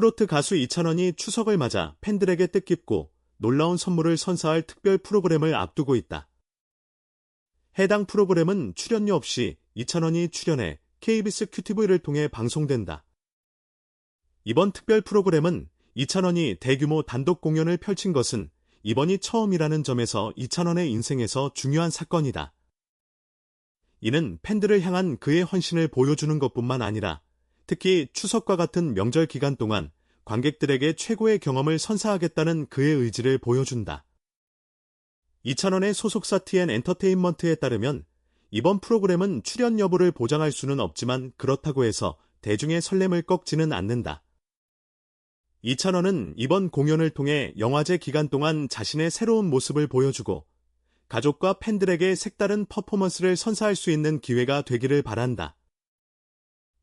트로트 가수 이찬원이 추석을 맞아 팬들에게 뜻깊고 놀라운 선물을 선사할 특별 프로그램을 앞두고 있다. 해당 프로그램은 출연료 없이 이찬원이 출연해 KBS 큐티브를 통해 방송된다. 이번 특별 프로그램은 이찬원이 대규모 단독 공연을 펼친 것은 이번이 처음이라는 점에서 이찬원의 인생에서 중요한 사건이다. 이는 팬들을 향한 그의 헌신을 보여주는 것뿐만 아니라 특히 추석과 같은 명절 기간 동안 관객들에게 최고의 경험을 선사하겠다는 그의 의지를 보여준다. 이찬원의 소속사 TN 엔터테인먼트에 따르면 이번 프로그램은 출연 여부를 보장할 수는 없지만 그렇다고 해서 대중의 설렘을 꺾지는 않는다. 이찬원은 이번 공연을 통해 영화제 기간 동안 자신의 새로운 모습을 보여주고 가족과 팬들에게 색다른 퍼포먼스를 선사할 수 있는 기회가 되기를 바란다.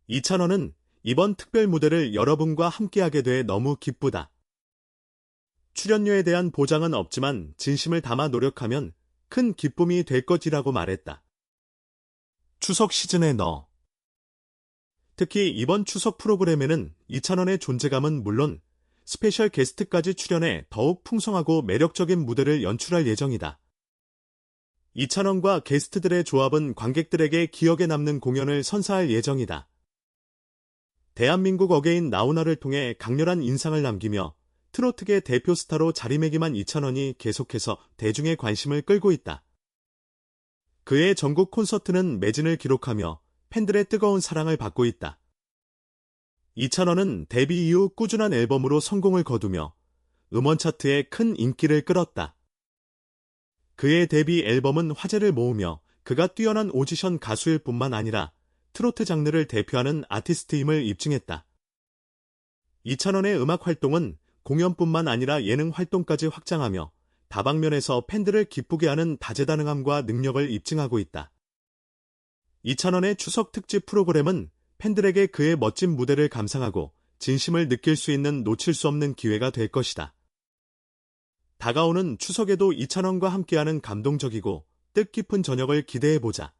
이찬원은 이번 특별 무대를 여러분과 함께하게 돼 너무 기쁘다. 출연료에 대한 보장은 없지만 진심을 담아 노력하면 큰 기쁨이 될 것이라고 말했다. 추석 시즌에 너 특히 이번 추석 프로그램에는 이찬원의 존재감은 물론 스페셜 게스트까지 출연해 더욱 풍성하고 매력적인 무대를 연출할 예정이다. 이찬원과 게스트들의 조합은 관객들에게 기억에 남는 공연을 선사할 예정이다. 대한민국 어게인 나훈아를 통해 강렬한 인상을 남기며 트로트계 대표 스타로 자리매김한 이찬원이 계속해서 대중의 관심을 끌고 있다. 그의 전국 콘서트는 매진을 기록하며 팬들의 뜨거운 사랑을 받고 있다. 이찬원은 데뷔 이후 꾸준한 앨범으로 성공을 거두며 음원 차트에 큰 인기를 끌었다. 그의 데뷔 앨범은 화제를 모으며 그가 뛰어난 오디션 가수일 뿐만 아니라 트로트 장르를 대표하는 아티스트임을 입증했다. 이찬원의 음악 활동은 공연뿐만 아니라 예능 활동까지 확장하며 다방면에서 팬들을 기쁘게 하는 다재다능함과 능력을 입증하고 있다. 이찬원의 추석 특집 프로그램은 팬들에게 그의 멋진 무대를 감상하고 진심을 느낄 수 있는 놓칠 수 없는 기회가 될 것이다. 다가오는 추석에도 이찬원과 함께하는 감동적이고 뜻깊은 저녁을 기대해보자.